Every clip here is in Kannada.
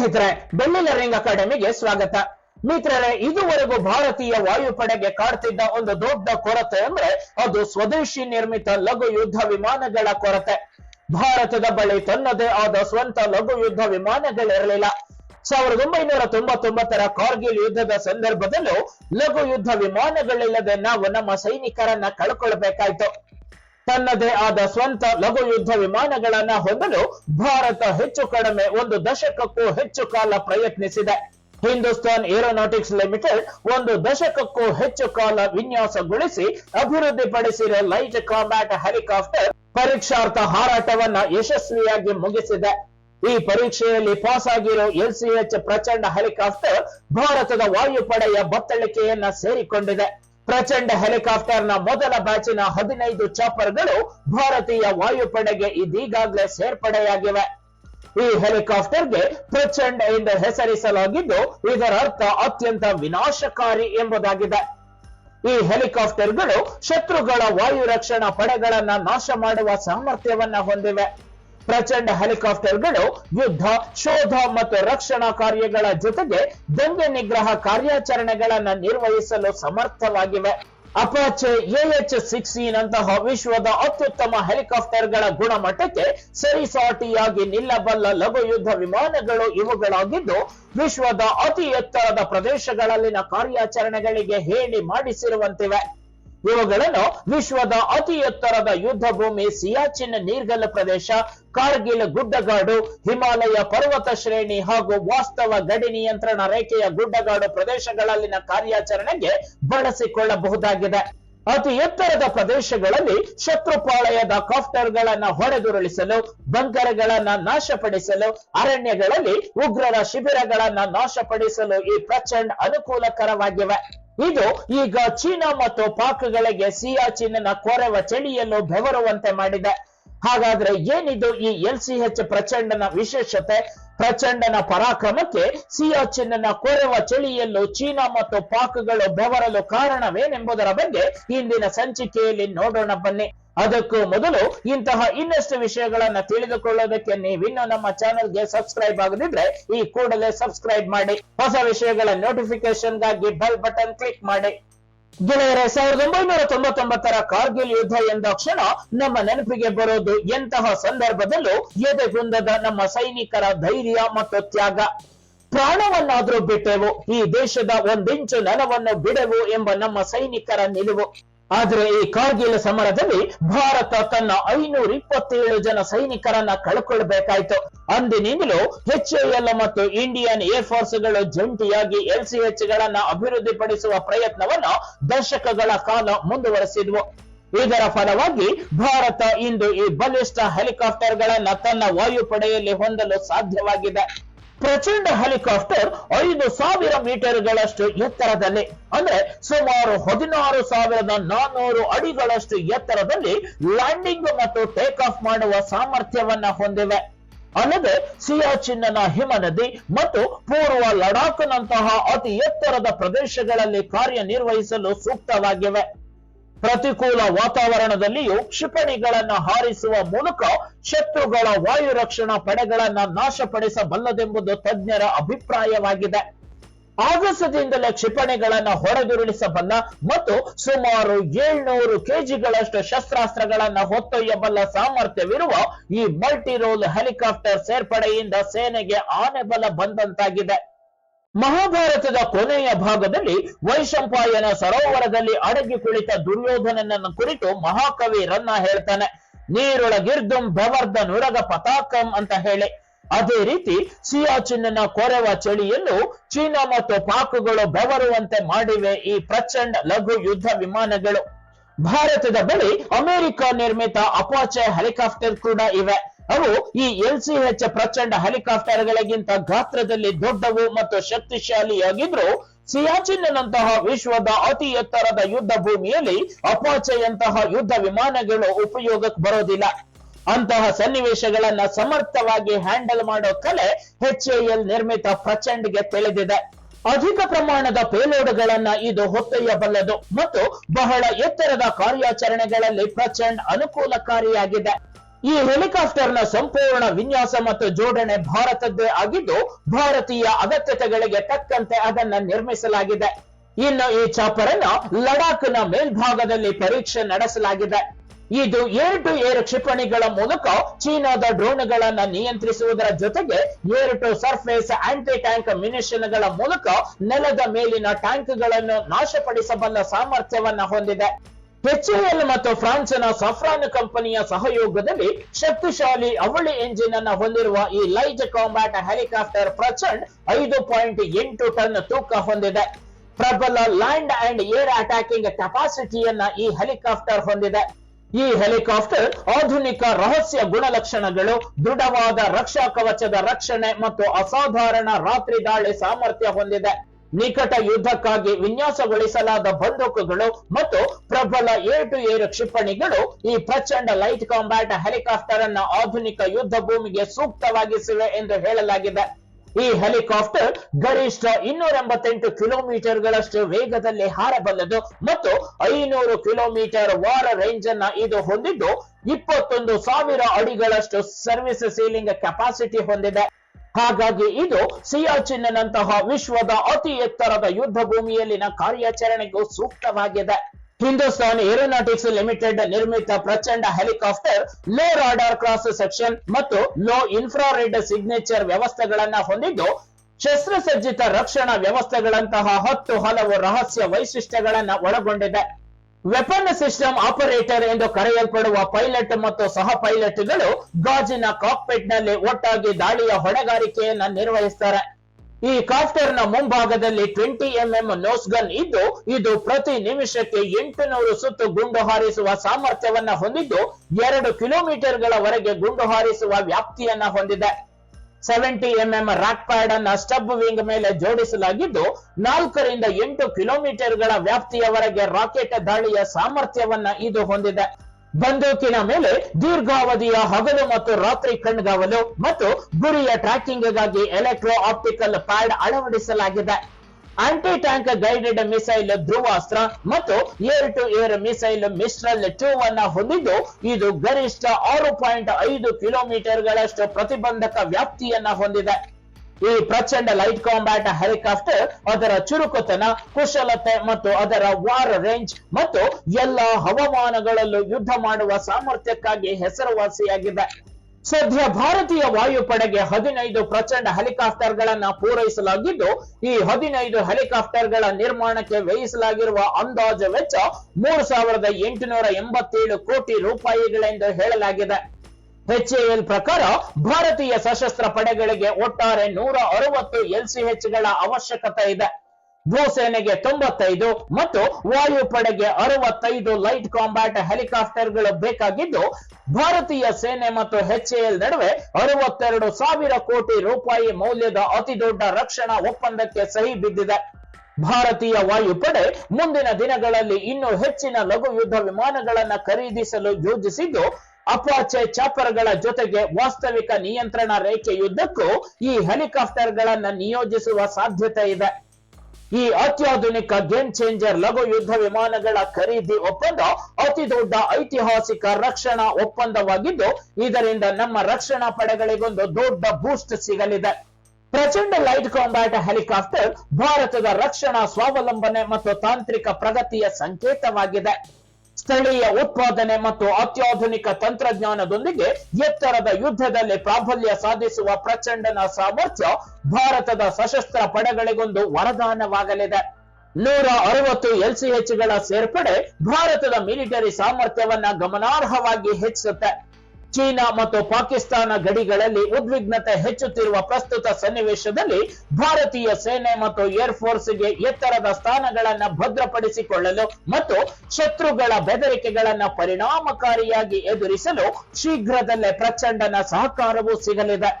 ಸ್ನೇಹಿತರೆ ಬೆಳ್ಳಿ ಲರ್ನಿಂಗ್ ಅಕಾಡೆಮಿಗೆ ಸ್ವಾಗತ. ಮಿತ್ರರೇ, ಇದುವರೆಗೂ ಭಾರತೀಯ ವಾಯುಪಡೆಗೆ ಕಾಡ್ತಿದ್ದ ಒಂದು ದೊಡ್ಡ ಕೊರತೆ ಅಂದ್ರೆ ಅದು ಸ್ವದೇಶಿ ನಿರ್ಮಿತ ಲಘು ಯುದ್ಧ ವಿಮಾನಗಳ ಕೊರತೆ. ಭಾರತದ ಬಳಿ ತನ್ನದೇ ಆದ ಸ್ವಂತ ಲಘು ಯುದ್ಧ ವಿಮಾನಗಳಿರಲಿಲ್ಲ. ಸಾವಿರದ ಒಂಬೈನೂರ ತೊಂಬತ್ತೊಂಬತ್ತರ ಕಾರ್ಗಿಲ್ ಯುದ್ಧದ ಸಂದರ್ಭದಲ್ಲೂ ಲಘು ಯುದ್ಧ ವಿಮಾನಗಳಿಲ್ಲದೆ ನಾವು ನಮ್ಮ ಸೈನಿಕರನ್ನ ಕಳ್ಕೊಳ್ಬೇಕಾಯ್ತು. ತನ್ನದೇ ಆದ ಸ್ವಂತ ಲಘು ಯುದ್ಧ ವಿಮಾನಗಳನ್ನ ಹೊಂದಲು ಭಾರತ ಹೆಚ್ಚು ಕಡಿಮೆ ಒಂದು ದಶಕಕ್ಕೂ ಹೆಚ್ಚು ಕಾಲ ಪ್ರಯತ್ನಿಸಿದೆ. ಹಿಂದೂಸ್ತಾನ್ ಏರೋನಾಟಿಕ್ಸ್ ಲಿಮಿಟೆಡ್ ಒಂದು ದಶಕಕ್ಕೂ ಹೆಚ್ಚು ಕಾಲ ವಿನ್ಯಾಸಗೊಳಿಸಿ ಅಭಿವೃದ್ಧಿಪಡಿಸಿರುವ ಲೈಟ್ ಕಾಂಬ್ಯಾಟ್ ಹೆಲಿಕಾಪ್ಟರ್ ಪರೀಕ್ಷಾರ್ಥ ಹಾರಾಟವನ್ನ ಯಶಸ್ವಿಯಾಗಿ ಮುಗಿಸಿದೆ. ಈ ಪರೀಕ್ಷೆಯಲ್ಲಿ ಪಾಸ್ ಆಗಿರೋ ಎಲ್ಸಿಎಚ್ ಪ್ರಚಂಡ ಹೆಲಿಕಾಪ್ಟರ್ ಭಾರತದ ವಾಯುಪಡೆಯ ಬತ್ತಳಿಕೆಯನ್ನ ಸೇರಿಕೊಂಡಿದೆ. ಪ್ರಚಂಡ ಹೆಲಿಕಾಪ್ಟರ್ನ ಮೊದಲ ಬ್ಯಾಚಿನ ಹದಿನೈದು ಚಾಪರ್ಗಳು ಭಾರತೀಯ ವಾಯುಪಡೆಗೆ ಇದೀಗಾಗಲೇ ಸೇರ್ಪಡೆಯಾಗಿವೆ. ಈ ಹೆಲಿಕಾಪ್ಟರ್ಗೆ ಪ್ರಚಂಡ ಎಂದು ಹೆಸರಿಸಲಾಗಿದ್ದು ಇದರ ಅರ್ಥ ಅತ್ಯಂತ ವಿನಾಶಕಾರಿ ಎಂಬುದಾಗಿದೆ. ಈ ಹೆಲಿಕಾಪ್ಟರ್ಗಳು ಶತ್ರುಗಳ ವಾಯು ರಕ್ಷಣಾ ಪಡೆಗಳನ್ನ ನಾಶ ಮಾಡುವ ಸಾಮರ್ಥ್ಯವನ್ನ ಹೊಂದಿವೆ. ಪ್ರಚಂಡ ಹೆಲಿಕಾಪ್ಟರ್ಗಳು ಯುದ್ಧ, ಶೋಧ ಮತ್ತು ರಕ್ಷಣಾ ಕಾರ್ಯಗಳ ಜೊತೆಗೆ ದಂಗೆ ನಿಗ್ರಹ ಕಾರ್ಯಾಚರಣೆಗಳನ್ನ ನಿರ್ವಹಿಸಲು ಸಮರ್ಥವಾಗಿವೆ. ಅಪಾಚೆ ಎಎಚ್ ಸಿಕ್ಸ್ಟೀನ್ ಅಂತಹ ವಿಶ್ವದ ಅತ್ಯುತ್ತಮ ಹೆಲಿಕಾಪ್ಟರ್ಗಳ ಗುಣಮಟ್ಟಕ್ಕೆ ಸರಿಸಾಟಿಯಾಗಿ ನಿಲ್ಲಬಲ್ಲ ಲಘು ಯುದ್ಧ ವಿಮಾನಗಳು ಇವುಗಳಾಗಿದ್ದು, ವಿಶ್ವದ ಅತಿ ಎತ್ತರದ ಪ್ರದೇಶಗಳಲ್ಲಿನ ಕಾರ್ಯಾಚರಣೆಗಳಿಗೆ ಹೇಳಿ ಮಾಡಿಸಿರುವಂತಿವೆ. ಇವುಗಳನ್ನು ವಿಶ್ವದ ಅತಿ ಎತ್ತರದ ಯುದ್ಧ ಭೂಮಿ, ಸಿಯಾಚಿನ್ ನೀರ್ಗಲ್ಲು ಪ್ರದೇಶ, ಕಾರ್ಗಿಲ್, ಗುಡ್ಡಗಾಡು, ಹಿಮಾಲಯ ಪರ್ವತ ಶ್ರೇಣಿ ಹಾಗೂ ವಾಸ್ತವ ಗಡಿ ನಿಯಂತ್ರಣ ರೇಖೆಯ ಗುಡ್ಡಗಾಡು ಪ್ರದೇಶಗಳಲ್ಲಿನ ಕಾರ್ಯಾಚರಣೆಗೆ ಬಳಸಿಕೊಳ್ಳಬಹುದಾಗಿದೆ. ಅತಿ ಎತ್ತರದ ಪ್ರದೇಶಗಳಲ್ಲಿ ಶತ್ರುಪಾಳಯದ ಕಾಫ್ಟರ್ಗಳನ್ನು ಹೊಡೆದುರುಳಿಸಲು, ಬಂಕರ್ಗಳನ್ನ ನಾಶಪಡಿಸಲು, ಅರಣ್ಯಗಳಲ್ಲಿ ಉಗ್ರರ ಶಿಬಿರಗಳನ್ನ ನಾಶಪಡಿಸಲು ಈ ಪ್ರಚಂಡ್ ಅನುಕೂಲಕರವಾಗಿವೆ. ಇದು ಈಗ ಚೀನಾ ಮತ್ತು ಪಾಕ್ಗಳಿಗೆ ಸಿಯಾಚಿನ್ನ ಕೊರೆವ ಚಳಿಯನ್ನು ಬೆವರುವಂತೆ ಮಾಡಿದೆ. ಹಾಗಾದ್ರೆ ಏನಿದು ಈ ಎಲ್ ಸಿ ಎಚ್ ಪ್ರಚಂಡನ ವಿಶೇಷತೆ? ಪ್ರಚಂಡನ ಪರಾಕ್ರಮಕ್ಕೆ ಸಿಯಾಚಿನ್ನ ಕೊರೆವ ಚಳಿಯಲ್ಲೂ ಚೀನಾ ಮತ್ತು ಪಾಕ್ಗಳು ಬೆವರಲು ಕಾರಣವೇನೆಂಬುದರ ಬಗ್ಗೆ ಇಂದಿನ ಸಂಚಿಕೆಯಲ್ಲಿ ನೋಡೋಣ ಬನ್ನಿ. ಅದಕ್ಕೂ ಮೊದಲು ಇಂತಹ ಇನ್ನಷ್ಟು ವಿಷಯಗಳನ್ನ ತಿಳಿದುಕೊಳ್ಳೋದಕ್ಕೆ ನೀವಿನ್ನು ನಮ್ಮ ಚಾನೆಲ್ಗೆ ಸಬ್ಸ್ಕ್ರೈಬ್ ಆಗದಿದ್ರೆ ಈ ಕೂಡಲೇ ಸಬ್ಸ್ಕ್ರೈಬ್ ಮಾಡಿ. ಹೊಸ ವಿಷಯಗಳ ನೋಟಿಫಿಕೇಶನ್ಗಾಗಿ ಬೆಲ್ ಬಟನ್ ಕ್ಲಿಕ್ ಮಾಡಿ. ಗೆಳೆಯರೆ, ಸಾವಿರದ ಒಂಬೈನೂರ ತೊಂಬತ್ತೊಂಬತ್ತರ ಕಾರ್ಗಿಲ್ ಯುದ್ಧ ಎಂದಾಕ್ಷಣ ನಮ್ಮ ನೆನಪಿಗೆ ಬರೋದು ಎಂತಹ ಸಂದರ್ಭದಲ್ಲೂ ಎದೆಗುಂದದ ನಮ್ಮ ಸೈನಿಕರ ಧೈರ್ಯ ಮತ್ತು ತ್ಯಾಗ. ಪ್ರಾಣವನ್ನಾದರೂ ಬಿಟ್ಟೆವು. ಈ ದೇಶದ ಒಂದಿಂಚು ನೆಲವನ್ನು ಬಿಡೆವು ಎಂಬ ನಮ್ಮ ಸೈನಿಕರ ನಿಲುವು. ಆದ್ರೆ ಈ ಕಾರ್ಗಿಲ್ ಸಮರದಲ್ಲಿ ಭಾರತ ತನ್ನ ಐನೂರ ಇಪ್ಪತ್ತೇಳು ಜನ ಸೈನಿಕರನ್ನ ಕಳ್ಕೊಳ್ಬೇಕಾಯ್ತು. ಅಂದಿನಿಂದಲೂ ಎಚ್ಎಎಲ್ ಮತ್ತು ಇಂಡಿಯನ್ ಏರ್ ಫೋರ್ಸ್ಗಳು ಜಂಟಿಯಾಗಿ ಎಲ್ ಸಿ ಎಚ್ ಗಳನ್ನ ಅಭಿವೃದ್ಧಿಪಡಿಸುವ ಪ್ರಯತ್ನವನ್ನ ದಶಕಗಳ ಕಾಲ ಮುಂದುವರೆಸಿದ್ವು. ಇದರ ಫಲವಾಗಿ ಭಾರತ ಇಂದು ಈ ಬಲಿಷ್ಠ ಹೆಲಿಕಾಪ್ಟರ್ ಗಳನ್ನ ತನ್ನ ವಾಯುಪಡೆಯಲ್ಲಿ ಹೊಂದಲು ಸಾಧ್ಯವಾಗಿದೆ. ಪ್ರಚಂಡ ಹೆಲಿಕಾಪ್ಟರ್ ಐದು ಸಾವಿರ ಮೀಟರ್ಗಳಷ್ಟು ಎತ್ತರದಲ್ಲಿ, ಅಂದ್ರೆ ಸುಮಾರು ಹದಿನಾರು ಸಾವಿರದ ನಾನ್ನೂರು ಅಡಿಗಳಷ್ಟು ಎತ್ತರದಲ್ಲಿ ಲ್ಯಾಂಡಿಂಗ್ ಮತ್ತು ಟೇಕ್ ಆಫ್ ಮಾಡುವ ಸಾಮರ್ಥ್ಯವನ್ನ ಹೊಂದಿವೆ. ಅಲ್ಲದೆ ಸಿಯಾಚಿನ್ನ ಹಿಮನದಿ ಮತ್ತು ಪೂರ್ವ ಲಡಾಖ್ನಂತಹ ಅತಿ ಎತ್ತರದ ಪ್ರದೇಶಗಳಲ್ಲಿ ಕಾರ್ಯನಿರ್ವಹಿಸಲು ಸೂಕ್ತವಾಗಿವೆ. ಪ್ರತಿಕೂಲ ವಾತಾವರಣದಲ್ಲಿಯೂ ಕ್ಷಿಪಣಿಗಳನ್ನು ಹಾರಿಸುವ ಮೂಲಕ ಶತ್ರುಗಳ ವಾಯು ರಕ್ಷಣಾ ಪಡೆಗಳನ್ನ ನಾಶಪಡಿಸಬಲ್ಲದೆಂಬುದು ತಜ್ಞರ ಅಭಿಪ್ರಾಯವಾಗಿದೆ. ಆಗಸದಿಂದಲೇ ಕ್ಷಿಪಣಿಗಳನ್ನ ಹೊಡೆದುರುಳಿಸಬಲ್ಲ ಮತ್ತು ಸುಮಾರು ಏಳ್ನೂರು ಕೆಜಿಗಳಷ್ಟು ಶಸ್ತ್ರಾಸ್ತ್ರಗಳನ್ನ ಹೊತ್ತೊಯ್ಯಬಲ್ಲ ಸಾಮರ್ಥ್ಯವಿರುವ ಈ ಮಲ್ಟಿ ರೋಲ್ ಹೆಲಿಕಾಪ್ಟರ್ ಸೇರ್ಪಡೆಯಿಂದ ಸೇನೆಗೆ ಆನೆಬಲ ಬಂದಂತಾಗಿದೆ. ಮಹಾಭಾರತದ ಕೊನೆಯ ಭಾಗದಲ್ಲಿ ವೈಶಂಪಾಯನ ಸರೋವರದಲ್ಲಿ ಅಡಗಿ ಕುಳಿತ ದುರ್ಯೋಧನನನ್ನು ಕುರಿತು ಮಹಾಕವಿ ರನ್ನ ಹೇಳ್ತಾನೆ, ನೀರೊಳಗಿರ್ದುಂ ಬೆವರ್ದ ನುರಗ ಪತಾಕಂ ಅಂತ ಹೇಳಿ. ಅದೇ ರೀತಿ ಸಿಯಾಚಿನ್ನ ಕೊರೆವ ಚಳಿಯನ್ನು ಚೀನಾ ಮತ್ತು ಪಾಕುಗಳು ಬೆವರುವಂತೆ ಮಾಡಿವೆ ಈ ಪ್ರಚಂಡ ಲಘು ಯುದ್ಧ ವಿಮಾನಗಳು. ಭಾರತದ ಬಳಿ ಅಮೆರಿಕ ನಿರ್ಮಿತ ಅಪಾಚೆ ಹೆಲಿಕಾಪ್ಟರ್ ಕೂಡ ಇವೆ. ಅವು ಈ ಎಲ್ ಸಿ ಎಚ್ ಪ್ರಚಂಡ ಹೆಲಿಕಾಪ್ಟರ್ಗಳಿಗಿಂತ ಗಾತ್ರದಲ್ಲಿ ದೊಡ್ಡವು ಮತ್ತು ಶಕ್ತಿಶಾಲಿಯಾಗಿದ್ರು ಸಿಯಾಚಿನ್ನಂತಹ ವಿಶ್ವದ ಅತಿ ಎತ್ತರದ ಯುದ್ಧ ಭೂಮಿಯಲ್ಲಿ ಅಪಾಚೆಯಂತಹ ಯುದ್ಧ ವಿಮಾನಗಳು ಉಪಯೋಗಕ್ಕೆ ಬರೋದಿಲ್ಲ. ಅಂತಹ ಸನ್ನಿವೇಶಗಳನ್ನ ಸಮರ್ಥವಾಗಿ ಹ್ಯಾಂಡಲ್ ಮಾಡೋ ಕಲೆ ಎಲ್ ನಿರ್ಮಿತ ಪ್ರಚಂಡ್ಗೆ ತಿಳಿದಿದೆ. ಅಧಿಕ ಪ್ರಮಾಣದ ಪೇಲೋಡ್ಗಳನ್ನ ಇದು ಹೊತ್ತೊಯ್ಯಬಲ್ಲದು ಮತ್ತು ಬಹಳ ಎತ್ತರದ ಕಾರ್ಯಾಚರಣೆಗಳಲ್ಲಿ ಪ್ರಚಂಡ್ ಅನುಕೂಲಕಾರಿಯಾಗಿದೆ. ಈ ಹೆಲಿಕಾಪ್ಟರ್ನ ಸಂಪೂರ್ಣ ವಿನ್ಯಾಸ ಮತ್ತು ಜೋಡಣೆ ಭಾರತದ್ದೇ ಆಗಿದ್ದು, ಭಾರತೀಯ ಅಗತ್ಯತೆಗಳಿಗೆ ತಕ್ಕಂತೆ ಅದನ್ನು ನಿರ್ಮಿಸಲಾಗಿದೆ. ಇನ್ನು ಈ ಚಾಪರ್ ಅನ್ನು ಲಡಾಖ್ನ ಮೇಲ್ಭಾಗದಲ್ಲಿ ಪರೀಕ್ಷೆ ನಡೆಸಲಾಗಿದೆ. ಇದು ಏರ್ ಟು ಏರ್ ಕ್ಷಿಪಣಿಗಳ ಮೂಲಕ ಚೀನಾದ ಡ್ರೋನ್ಗಳನ್ನು ನಿಯಂತ್ರಿಸುವುದರ ಜೊತೆಗೆ air to surface anti tank ಮಿನಿಷನ್ಗಳ ಮೂಲಕ ನೆಲದ ಮೇಲಿನ ಟ್ಯಾಂಕ್ಗಳನ್ನು ನಾಶಪಡಿಸಬಲ್ಲ ಸಾಮರ್ಥ್ಯವನ್ನು ಹೊಂದಿದೆ. ಎಚ್ಎಎಲ್ ಮತ್ತು ಫ್ರಾನ್ಸ್ನ ಸಫ್ರಾನ್ ಕಂಪನಿಯ ಸಹಯೋಗದಲ್ಲಿ ಶಕ್ತಿಶಾಲಿ ಅವಳಿ ಎಂಜಿನ್ ಅನ್ನು ಹೊಂದಿರುವ ಈ ಲೈಟ್ ಕಾಂಬ್ಯಾಟ್ ಹೆಲಿಕಾಪ್ಟರ್ ಪ್ರಚಂಡ್ ಐದು ಪಾಯಿಂಟ್ ಎಂಟು ಟನ್ ತೂಕ ಹೊಂದಿದೆ. ಪ್ರಬಲ ಲ್ಯಾಂಡ್ ಅಂಡ್ ಏರ್ ಅಟ್ಯಾಕಿಂಗ್ ಕೆಪಾಸಿಟಿಯನ್ನ ಈ ಹೆಲಿಕಾಪ್ಟರ್ ಹೊಂದಿದೆ. ಈ ಹೆಲಿಕಾಪ್ಟರ್ ಆಧುನಿಕ ರಹಸ್ಯ ಗುಣಲಕ್ಷಣಗಳು, ದೃಢವಾದ ರಕ್ಷಾ ಕವಚದ ರಕ್ಷಣೆ ಮತ್ತು ಅಸಾಧಾರಣ ರಾತ್ರಿ ದಾಳಿ ಸಾಮರ್ಥ್ಯ ಹೊಂದಿದೆ. ನಿಕಟ ಯುದ್ಧಕ್ಕಾಗಿ ವಿನ್ಯಾಸಗೊಳಿಸಲಾದ ಬಂದೂಕುಗಳು ಮತ್ತು ಪ್ರಬಲ ಏರ್ ಟು ಏರ್ ಕ್ಷಿಪಣಿಗಳು ಈ ಪ್ರಚಂಡ ಲೈಟ್ ಕಾಂಬ್ಯಾಟ್ ಹೆಲಿಕಾಪ್ಟರ್ ಅನ್ನ ಆಧುನಿಕ ಯುದ್ಧ ಭೂಮಿಗೆ ಸೂಕ್ತವಾಗಿಸಿವೆ ಎಂದು ಹೇಳಲಾಗಿದೆ. ಈ ಹೆಲಿಕಾಪ್ಟರ್ ಗರಿಷ್ಠ ಇನ್ನೂರ ಎಂಬತ್ತೆಂಟು ಕಿಲೋಮೀಟರ್ಗಳಷ್ಟು ವೇಗದಲ್ಲಿ ಹಾರಬಲ್ಲದು ಮತ್ತು ಐನೂರು ಕಿಲೋಮೀಟರ್ ವಾರ ರೇಂಜ್ ಅನ್ನ ಇದು ಹೊಂದಿದ್ದು ಇಪ್ಪತ್ತೊಂದು ಸಾವಿರ ಅಡಿಗಳಷ್ಟು ಸರ್ವಿಸ್ ಸೀಲಿಂಗ್ ಕೆಪಾಸಿಟಿ ಹೊಂದಿದೆ. ಹಾಗಾಗಿ ಇದು ಸಿಯಾಚಿನ್ನಂತಹ ವಿಶ್ವದ ಅತಿ ಎತ್ತರದ ಯುದ್ಧ ಭೂಮಿಯಲ್ಲಿನ ಕಾರ್ಯಾಚರಣೆಗೂ ಸೂಕ್ತವಾಗಿದೆ. ಹಿಂದೂಸ್ತಾನ್ ಏರೋನಾಟಿಕ್ಸ್ ಲಿಮಿಟೆಡ್ ನಿರ್ಮಿತ Prachanda helicopter, low radar cross section ಮತ್ತು ಲೋ ಇನ್ಫ್ರಾರೆಡ್ ಸಿಗ್ನೇಚರ್ ವ್ಯವಸ್ಥೆಗಳನ್ನ ಹೊಂದಿದ್ದು, ಶಸ್ತ್ರಸಜ್ಜಿತ ರಕ್ಷಣಾ ವ್ಯವಸ್ಥೆಗಳಂತಹ ಹತ್ತು ಹಲವು ರಹಸ್ಯ ವೈಶಿಷ್ಟ್ಯಗಳನ್ನ ಒಳಗೊಂಡಿದೆ. ವೆಪನ್ ಸಿಸ್ಟಮ್ ಆಪರೇಟರ್ ಎಂದು ಕರೆಯಲ್ಪಡುವ ಪೈಲಟ್ ಮತ್ತು ಸಹ ಪೈಲಟ್ಗಳು ಗಾಜಿನ ಕಾಕ್ಪೆಟ್ನಲ್ಲಿ ಒಟ್ಟಾಗಿ ದಾಳಿಯ ಹೊಣೆಗಾರಿಕೆಯನ್ನು ನಿರ್ವಹಿಸ್ತಾರೆ. ಈ ಕಾಪ್ಟರ್ನ ಮುಂಭಾಗದಲ್ಲಿ ಟ್ವೆಂಟಿ ಎಂಎಂ ನೋಸ್ ಗನ್ ಇದ್ದು, ಇದು ಪ್ರತಿ ನಿಮಿಷಕ್ಕೆ ಎಂಟು ನೂರು ಸುತ್ತು ಗುಂಡು ಹಾರಿಸುವ ಸಾಮರ್ಥ್ಯವನ್ನ ಹೊಂದಿದ್ದು, ಎರಡು ಕಿಲೋಮೀಟರ್ಗಳವರೆಗೆ ಗುಂಡು ಹಾರಿಸುವ ವ್ಯಾಪ್ತಿಯನ್ನ ಹೊಂದಿದೆ. ಸೆವೆಂಟಿ ಎಂಎಂ ರಾಕ್ ಪ್ಯಾಡ್ ಅನ್ನ ಸ್ಟಬ್ ವಿಂಗ್ ಮೇಲೆ ಜೋಡಿಸಲಾಗಿದ್ದು, ನಾಲ್ಕರಿಂದ ಎಂಟು ಕಿಲೋಮೀಟರ್ಗಳ ವ್ಯಾಪ್ತಿಯವರೆಗೆ ರಾಕೆಟ್ ದಾಳಿಯ ಸಾಮರ್ಥ್ಯವನ್ನ ಇದು ಹೊಂದಿದೆ. ಬಂದೂಕಿನ ಮೇಲೆ ದೀರ್ಘಾವಧಿಯ ಹಗಲು ಮತ್ತು ರಾತ್ರಿ ಕಣ್ಗಾವಲು ಮತ್ತು ಗುರಿಯ ಟ್ರ್ಯಾಕಿಂಗ್ಗಾಗಿ ಎಲೆಕ್ಟ್ರೋ ಆಪ್ಟಿಕಲ್ ಪ್ಯಾಡ್ ಅಳವಡಿಸಲಾಗಿದೆ. Anti tank guided missile Dhruvastra ಮತ್ತು air to air missile Mistral two ಅನ್ನ ಹೊಂದಿದ್ದು, ಇದು ಗರಿಷ್ಠ ಆರು ಪಾಯಿಂಟ್ ಐದು ಕಿಲೋಮೀಟರ್ಗಳಷ್ಟು ಪ್ರತಿಬಂಧಕ ವ್ಯಾಪ್ತಿಯನ್ನ ಹೊಂದಿದೆ. ಈ ಪ್ರಚಂಡ ಲೈಟ್ ಕಾಂಬ್ಯಾಟ್ ಹೆಲಿಕಾಪ್ಟರ್ ಅದರ ಚುರುಕುತನ, ಕುಶಲತೆ ಮತ್ತು ಅದರ ವಾರ್ ರೇಂಜ್ ಮತ್ತು ಎಲ್ಲ ಹವಾಮಾನಗಳಲ್ಲೂ ಯುದ್ಧ ಮಾಡುವ ಸಾಮರ್ಥ್ಯಕ್ಕಾಗಿ ಹೆಸರುವಾಸಿಯಾಗಿದೆ. ಸದ್ಯ ಭಾರತೀಯ ವಾಯುಪಡೆಗೆ ಹದಿನೈದು ಪ್ರಚಂಡ ಹೆಲಿಕಾಪ್ಟರ್ಗಳನ್ನ ಪೂರೈಸಲಾಗಿದ್ದು, ಈ ಹದಿನೈದು ಹೆಲಿಕಾಪ್ಟರ್ಗಳ ನಿರ್ಮಾಣಕ್ಕೆ ವ್ಯಯಿಸಲಾಗಿರುವ ಅಂದಾಜು ವೆಚ್ಚ ಮೂರು ಸಾವಿರದ ಎಂಟುನೂರ ಎಂಬತ್ತೇಳು ಕೋಟಿ ರೂಪಾಯಿಗಳೆಂದು ಹೇಳಲಾಗಿದೆ. ಎಚ್ಎಎಲ್ ಪ್ರಕಾರ ಭಾರತೀಯ ಸಶಸ್ತ್ರ ಪಡೆಗಳಿಗೆ ಒಟ್ಟಾರೆ ನೂರ ಅರವತ್ತು ಎಲ್ಸಿಎಚ್ಗಳ ಅವಶ್ಯಕತೆ ಇದೆ. ಭೂಸೇನೆಗೆ ತೊಂಬತ್ತೈದು ಮತ್ತು ವಾಯುಪಡೆಗೆ ಅರವತ್ತೈದು ಲೈಟ್ ಕಾಂಬ್ಯಾಟ್ ಹೆಲಿಕಾಪ್ಟರ್ಗಳು ಬೇಕಾಗಿದ್ದು, ಭಾರತೀಯ ಸೇನೆ ಮತ್ತು ಎಚ್ಎಎಲ್ ನಡುವೆ ಅರವತ್ತೆರಡು ಸಾವಿರ ಕೋಟಿ ರೂಪಾಯಿ ಮೌಲ್ಯದ ಅತಿದೊಡ್ಡ ರಕ್ಷಣಾ ಒಪ್ಪಂದಕ್ಕೆ ಸಹಿ ಬಿದ್ದಿದೆ. ಭಾರತೀಯ ವಾಯುಪಡೆ ಮುಂದಿನ ದಿನಗಳಲ್ಲಿ ಇನ್ನೂ ಹೆಚ್ಚಿನ ಲಘು ಯುದ್ಧ ವಿಮಾನಗಳನ್ನು ಖರೀದಿಸಲು ಯೋಜಿಸಿದ್ದು, ಅಪಾಚೆ ಚಾಪರ್ಗಳ ಜೊತೆಗೆ ವಾಸ್ತವಿಕ ನಿಯಂತ್ರಣ ರೇಖೆಯುದ್ದಕ್ಕೂ ಈ ಹೆಲಿಕಾಪ್ಟರ್ಗಳನ್ನು ನಿಯೋಜಿಸುವ ಸಾಧ್ಯತೆ ಇದೆ. ಈ ಅತ್ಯಾಧುನಿಕ ಗೇಮ್ ಚೇಂಜರ್ ಲಘು ಯುದ್ಧ ವಿಮಾನಗಳ ಖರೀದಿ ಒಪ್ಪಂದ ಅತಿ ದೊಡ್ಡ ಐತಿಹಾಸಿಕ ರಕ್ಷಣಾ ಒಪ್ಪಂದವಾಗಿದ್ದು, ಇದರಿಂದ ನಮ್ಮ ರಕ್ಷಣಾ ಪಡೆಗಳಿಗೊಂದು ದೊಡ್ಡ ಬೂಸ್ಟ್ ಸಿಗಲಿದೆ. ಪ್ರಚಂಡ ಲೈಟ್ ಕಾಂಬ್ಯಾಟ್ ಹೆಲಿಕಾಪ್ಟರ್ ಭಾರತದ ರಕ್ಷಣಾ ಸ್ವಾವಲಂಬನೆ ಮತ್ತು ತಾಂತ್ರಿಕ ಪ್ರಗತಿಯ ಸಂಕೇತವಾಗಿದೆ. ಸ್ಥಳೀಯ ಉತ್ಪಾದನೆ ಮತ್ತು ಅತ್ಯಾಧುನಿಕ ತಂತ್ರಜ್ಞಾನದೊಂದಿಗೆ ಎತ್ತರದ ಯುದ್ಧದಲ್ಲಿ ಪ್ರಾಬಲ್ಯ ಸಾಧಿಸುವ ಪ್ರಚಂಡನ ಸಾಮರ್ಥ್ಯ ಭಾರತದ ಸಶಸ್ತ್ರ ಪಡೆಗಳಿಗೊಂದು ವರದಾನವಾಗಲಿದೆ. ನೂರ ಅರವತ್ತು ಎಲ್ಸಿಎಚ್ಗಳ ಸೇರ್ಪಡೆ ಭಾರತದ ಮಿಲಿಟರಿ ಸಾಮರ್ಥ್ಯವನ್ನ ಗಮನಾರ್ಹವಾಗಿ ಹೆಚ್ಚಿಸುತ್ತೆ. ಚೀನಾ ಮತ್ತು ಪಾಕಿಸ್ತಾನ ಗಡಿಗಳಲ್ಲಿ ಉದ್ವಿಗ್ನತೆ ಹೆಚ್ಚುತ್ತಿರುವ ಪ್ರಸ್ತುತ ಸನ್ನಿವೇಶದಲ್ಲಿ ಭಾರತೀಯ ಸೇನೆ ಮತ್ತು ಏರ್ ಫೋರ್ಸ್ಗೆ ಎತ್ತರದ ಸ್ಥಾನಗಳನ್ನು ಭದ್ರಪಡಿಸಿಕೊಳ್ಳಲು ಮತ್ತು ಶತ್ರುಗಳ ಬೆದರಿಕೆಗಳನ್ನ ಪರಿಣಾಮಕಾರಿಯಾಗಿ ಎದುರಿಸಲು ಶೀಘ್ರದಲ್ಲೇ ಪ್ರಚಂಡನ ಸಹಕಾರವೂ ಸಿಗಲಿದೆ.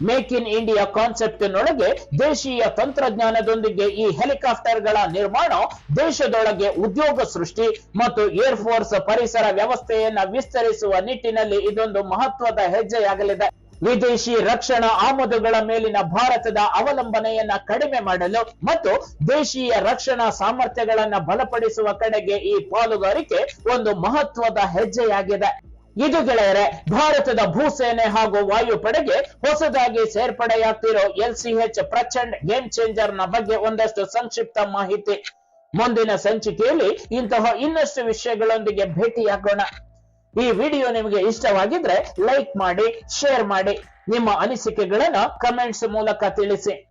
ಮೇಕ್ ಇನ್ ಇಂಡಿಯಾ ಕಾನ್ಸೆಪ್ಟ್ನೊಳಗೆ ದೇಶೀಯ ತಂತ್ರಜ್ಞಾನದೊಂದಿಗೆ ಈ ಹೆಲಿಕಾಪ್ಟರ್ಗಳ ನಿರ್ಮಾಣ ದೇಶದೊಳಗೆ ಉದ್ಯೋಗ ಸೃಷ್ಟಿ ಮತ್ತು ಏರ್ ಫೋರ್ಸ್ ಪರಿಸರ ವ್ಯವಸ್ಥೆಯನ್ನ ವಿಸ್ತರಿಸುವ ನಿಟ್ಟಿನಲ್ಲಿ ಇದೊಂದು ಮಹತ್ವದ ಹೆಜ್ಜೆಯಾಗಲಿದೆ. ವಿದೇಶಿ ರಕ್ಷಣಾ ಆಮದುಗಳ ಮೇಲಿನ ಭಾರತದ ಅವಲಂಬನೆಯನ್ನ ಕಡಿಮೆ ಮಾಡಲು ಮತ್ತು ದೇಶೀಯ ರಕ್ಷಣಾ ಸಾಮರ್ಥ್ಯಗಳನ್ನ ಬಲಪಡಿಸುವ ಕಡೆಗೆ ಈ ಪಾಲುಗಾರಿಕೆ ಒಂದು ಮಹತ್ವದ ಹೆಜ್ಜೆಯಾಗಿದೆ. ಇದು ಗೆಳೆಯರೆ ಭಾರತದ ಭೂಸೇನೆ ಹಾಗೂ ವಾಯುಪಡೆಗೆ ಹೊಸದಾಗಿ ಸೇರ್ಪಡೆಯಾಗ್ತಿರೋ L C H Prachand game ಚೇಂಜರ್ನ ಬಗ್ಗೆ ಒಂದಷ್ಟು ಸಂಕ್ಷಿಪ್ತ ಮಾಹಿತಿ. ಮುಂದಿನ ಸಂಚಿಕೆಯಲ್ಲಿ ಇಂತಹ ಇನ್ನಷ್ಟು ವಿಷಯಗಳೊಂದಿಗೆ ಭೇಟಿಯಾಗೋಣ. ಈ ವಿಡಿಯೋ ನಿಮಗೆ ಇಷ್ಟವಾಗಿದ್ರೆ ಲೈಕ್ ಮಾಡಿ, ಶೇರ್ ಮಾಡಿ, ನಿಮ್ಮ ಅನಿಸಿಕೆಗಳನ್ನ ಕಮೆಂಟ್ಸ್ ಮೂಲಕ ತಿಳಿಸಿ.